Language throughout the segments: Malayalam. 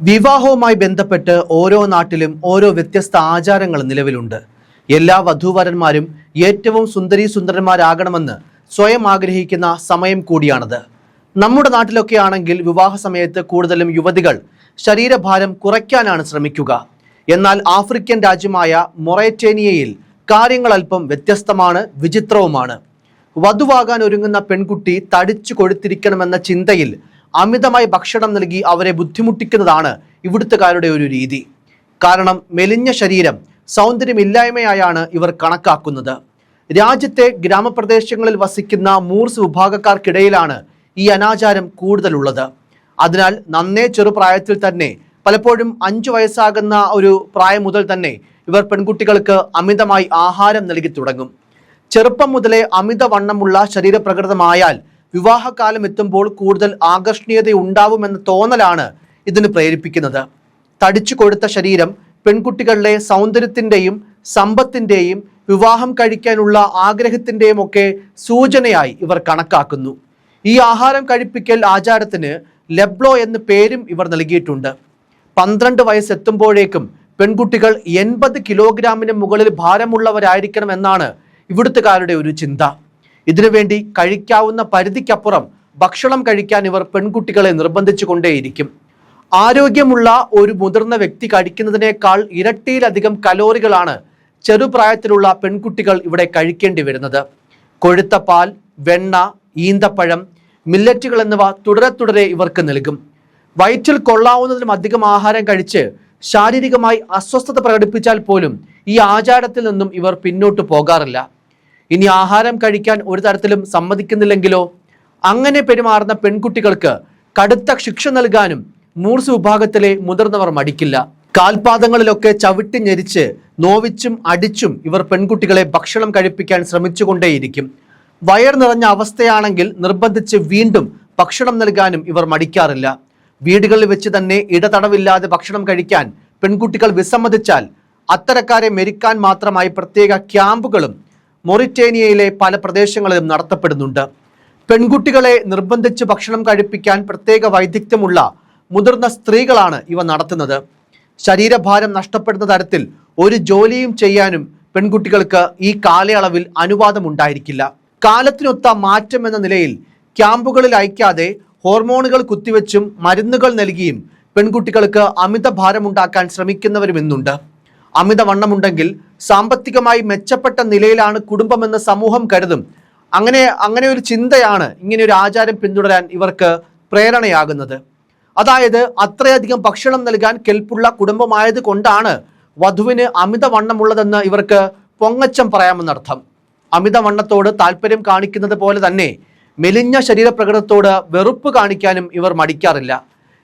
വിവാഹവുമായി ബന്ധപ്പെട്ട് ഓരോ നാട്ടിലും ഓരോ വ്യത്യസ്ത ആചാരങ്ങൾ നിലവിലുണ്ട്. എല്ലാ വധൂവരന്മാരും ഏറ്റവും സുന്ദരി സുന്ദരന്മാരാകണമെന്ന് സ്വയം ആഗ്രഹിക്കുന്ന സമയം കൂടിയാണത്. നമ്മുടെ നാട്ടിലൊക്കെ ആണെങ്കിൽ വിവാഹ സമയത്ത് കൂടുതലും യുവതികൾ ശരീരഭാരം കുറയ്ക്കാനാണ് ശ്രമിക്കുക. എന്നാൽ ആഫ്രിക്കൻ രാജ്യമായ മൊറേറ്റേനിയയിൽ കാര്യങ്ങൾ അല്പം വ്യത്യസ്തമാണ് വിചിത്രവുമാണ്. വധുവാകാൻ ഒരുങ്ങുന്ന പെൺകുട്ടി തടിച്ചു കൊഴുത്തിരിക്കണമെന്ന ചിന്തയിൽ അമിതമായി ഭക്ഷണം നൽകി അവരെ ബുദ്ധിമുട്ടിക്കുന്നതാണ് ഇവിടുത്തുകാരുടെ ഒരു രീതി. കാരണം മെലിഞ്ഞ ശരീരം സൗന്ദര്യമില്ലായ്മയായാണ് ഇവർ കണക്കാക്കുന്നത്. രാജ്യത്തെ ഗ്രാമപ്രദേശങ്ങളിൽ വസിക്കുന്ന മൂർസ് വിഭാഗക്കാർക്കിടയിലാണ് ഈ അനാചാരം കൂടുതലുള്ളത്. അതിനാൽ നന്നേ ചെറുപ്രായത്തിൽ തന്നെ പലപ്പോഴും അഞ്ചു വയസ്സാകുന്ന ഒരു പ്രായം മുതൽ തന്നെ ഇവർ പെൺകുട്ടികൾക്ക് അമിതമായി ആഹാരം നൽകി തുടങ്ങും. ചെറുപ്പം മുതലേ അമിതവണ്ണമുള്ള ശരീരപ്രകൃതമായാൽ വിവാഹകാലം എത്തുമ്പോൾ കൂടുതൽ ആകർഷണീയത ഉണ്ടാവുമെന്ന തോന്നലാണ് ഇതിന് പ്രേരിപ്പിക്കുന്നത്. തടിച്ചു കൊടുത്ത ശരീരം പെൺകുട്ടികളുടെ സൗന്ദര്യത്തിന്റെയും സമ്പത്തിന്റെയും വിവാഹം കഴിക്കാനുള്ള ആഗ്രഹത്തിന്റെയും ഒക്കെ സൂചനയായി ഇവർ കണക്കാക്കുന്നു. ഈ ആഹാരം കഴിപ്പിക്കൽ ആചാരത്തിന് ലെബ്ലോ എന്ന പേരും ഇവർ നൽകിയിട്ടുണ്ട്. പന്ത്രണ്ട് വയസ്സെത്തുമ്പോഴേക്കും പെൺകുട്ടികൾ എൺപത് കിലോഗ്രാമിന് മുകളിൽ ഭാരമുള്ളവരായിരിക്കണം എന്നാണ് ഇവിടുത്തുകാരുടെ ഒരു ചിന്ത. ഇതിനുവേണ്ടി കഴിക്കാവുന്ന പരിധിക്കപ്പുറം ഭക്ഷണം കഴിക്കാൻ ഇവർ പെൺകുട്ടികളെ നിർബന്ധിച്ചു കൊണ്ടേയിരിക്കും ആരോഗ്യമുള്ള ഒരു മുതിർന്ന വ്യക്തി കഴിക്കുന്നതിനേക്കാൾ ഇരട്ടിയിലധികം കലോറികളാണ് ചെറുപ്രായത്തിലുള്ള പെൺകുട്ടികൾ ഇവിടെ കഴിക്കേണ്ടി വരുന്നത്. കൊഴുത്ത പാൽ വെണ്ണ ഈന്തപ്പഴം മില്ലറ്റുകൾ എന്നിവ തുടരെ തുടരെ ഇവർക്ക് നൽകും. വയറ്റിൽ കൊള്ളാവുന്നതിനും അധികം ആഹാരം കഴിച്ച് ശാരീരികമായി അസ്വസ്ഥത പ്രകടിപ്പിച്ചാൽ പോലും ഈ ആചാരത്തിൽ നിന്നും ഇവർ പിന്നോട്ട് പോകാറില്ല. ഇനി ആഹാരം കഴിക്കാൻ ഒരു തരത്തിലും സമ്മതിക്കുന്നില്ലെങ്കിലോ? അങ്ങനെ പെരുമാറുന്ന പെൺകുട്ടികൾക്ക് കടുത്ത ശിക്ഷ നൽകാനും മൂർസ് വിഭാഗത്തിലെ മുതിർന്നവർ മടിക്കില്ല. കാൽപാദങ്ങളിലൊക്കെ ചവിട്ടി ഞെരിച്ച് നോവിച്ചും അടിച്ചും ഇവർ പെൺകുട്ടികളെ ഭക്ഷണം കഴിപ്പിക്കാൻ ശ്രമിച്ചുകൊണ്ടേയിരിക്കും. വയർ നിറഞ്ഞ അവസ്ഥയാണെങ്കിൽ നിർബന്ധിച്ച് വീണ്ടും ഭക്ഷണം നൽകാനും ഇവർ മടിക്കാറില്ല. വീടുകളിൽ വെച്ച് തന്നെ ഇടതടവില്ലാതെ ഭക്ഷണം കഴിക്കാൻ പെൺകുട്ടികൾ വിസമ്മതിച്ചാൽ അത്തരക്കാരെ മെരിക്കാൻ മാത്രമായി പ്രത്യേക ക്യാമ്പുകളും മൊറിറ്റേനിയയിലെ പല പ്രദേശങ്ങളിലും നടത്തപ്പെടുന്നുണ്ട്. പെൺകുട്ടികളെ നിർബന്ധിച്ച് ഭക്ഷണം കഴിപ്പിക്കാൻ പ്രത്യേക വൈദഗ്ധ്യമുള്ള മുതിർന്ന സ്ത്രീകളാണ് ഇവ നടത്തുന്നത്. ശരീരഭാരം നഷ്ടപ്പെടുന്ന തരത്തിൽ ഒരു ജോലിയും ചെയ്യാനും പെൺകുട്ടികൾക്ക് ഈ കാലയളവിൽ അനുവാദം ഉണ്ടായിരിക്കില്ല കാലത്തിനൊത്ത മാറ്റം എന്ന നിലയിൽ ക്യാമ്പുകളിൽ അയക്കാതെ ഹോർമോണുകൾ കുത്തിവെച്ചും മരുന്നുകൾ നൽകിയും പെൺകുട്ടികൾക്ക് അമിത ഭാരമുണ്ടാക്കാൻ ശ്രമിക്കുന്നവരുമെന്നുണ്ട്. അമിതവണ്ണമുണ്ടെങ്കിൽ സാമ്പത്തികമായി മെച്ചപ്പെട്ട നിലയിലാണ് കുടുംബമെന്ന് സമൂഹം കരുതും. അങ്ങനെ അങ്ങനെ ഒരു ചിന്തയാണ് ഇങ്ങനെ ഒരു ആചാരം പിന്തുടരാൻ ഇവർക്ക് പ്രേരണയാകുന്നത്. അതായത് അത്രയധികം ഭക്ഷണം നൽകാൻ കെൽപ്പുള്ള കുടുംബമായത് കൊണ്ടാണ് വധുവിന് അമിതവണ്ണമുള്ളതെന്ന് ഇവർക്ക് പൊങ്ങച്ചം പറയാമെന്നർത്ഥം. അമിതവണ്ണത്തോട് താല്പര്യം കാണിക്കുന്നത് പോലെ തന്നെ മെലിഞ്ഞ ശരീരപ്രകടനത്തോട് വെറുപ്പ് കാണിക്കാനും ഇവർ മടിക്കാറില്ല.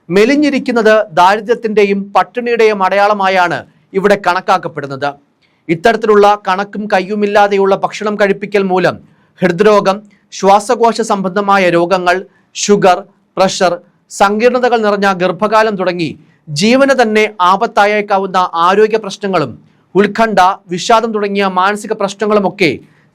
മെലിഞ്ഞിരിക്കുന്നത് ദാരിദ്ര്യത്തിന്റെയും പട്ടിണിയുടെയും അടയാളമായാണ് ഇവിടെ കണക്കാക്കപ്പെടുന്നത്. ഇത്തരത്തിലുള്ള കണക്കും കയ്യുമില്ലാതെയുള്ള ഭക്ഷണം കഴിപ്പിക്കൽ മൂലം ഹൃദ്രോഗം ശ്വാസകോശ സംബന്ധമായ രോഗങ്ങൾ ഷുഗർ പ്രഷർ സങ്കീർണതകൾ നിറഞ്ഞ ഗർഭകാലം തുടങ്ങി ജീവന് തന്നെ ആപത്തായേക്കാവുന്ന ആരോഗ്യ പ്രശ്നങ്ങളും ഉത്കണ്ഠ വിഷാദം തുടങ്ങിയ മാനസിക പ്രശ്നങ്ങളുമൊക്കെ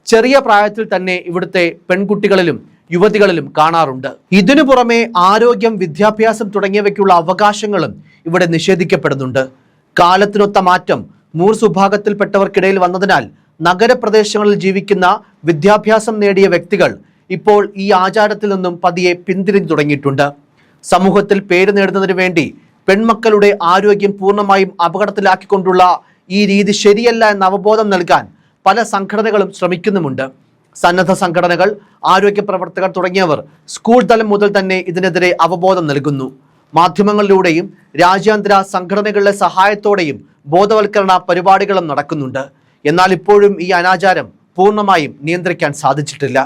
ചെറിയ പ്രായത്തിൽ തന്നെ ഇവിടുത്തെ പെൺകുട്ടികളിലും യുവതികളിലും കാണാറുണ്ട്. ഇതിനു പുറമെ ആരോഗ്യം വിദ്യാഭ്യാസം തുടങ്ങിയവയ്ക്കുള്ള അവകാശങ്ങളും ഇവിടെ നിഷേധിക്കപ്പെടുന്നുണ്ട്. കാലത്തിനൊത്ത മാറ്റം മൂർസ് വിഭാഗത്തിൽപ്പെട്ടവർക്കിടയിൽ വന്നതിനാൽ നഗരപ്രദേശങ്ങളിൽ ജീവിക്കുന്ന വിദ്യാഭ്യാസം നേടിയ വ്യക്തികൾ ഇപ്പോൾ ഈ ആചാരത്തിൽ നിന്നും പതിയെ പിന്തിരിഞ്ഞു തുടങ്ങിയിട്ടുണ്ട്. സമൂഹത്തിൽ പേര് നേടുന്നതിന് വേണ്ടി പെൺമക്കളുടെ ആരോഗ്യം പൂർണമായും അപകടത്തിലാക്കിക്കൊണ്ടുള്ള ഈ രീതി ശരിയല്ല എന്ന അവബോധം നൽകാൻ പല സംഘടനകളും ശ്രമിക്കുന്നുമുണ്ട്. സന്നദ്ധ സംഘടനകൾ ആരോഗ്യ പ്രവർത്തകർ തുടങ്ങിയവർ സ്കൂൾ തലം മുതൽ തന്നെ ഇതിനെതിരെ അവബോധം നൽകുന്നു. മാധ്യമങ്ങളിലൂടെയും രാജ്യാന്തര സംഘടനകളുടെ സഹായത്തോടെയും ബോധവൽക്കരണ പരിപാടികളും നടക്കുന്നുണ്ട്. എന്നാൽ ഇപ്പോഴും ഈ അനാചാരം പൂർണമായും നിയന്ത്രിക്കാൻ സാധിച്ചിട്ടില്ല.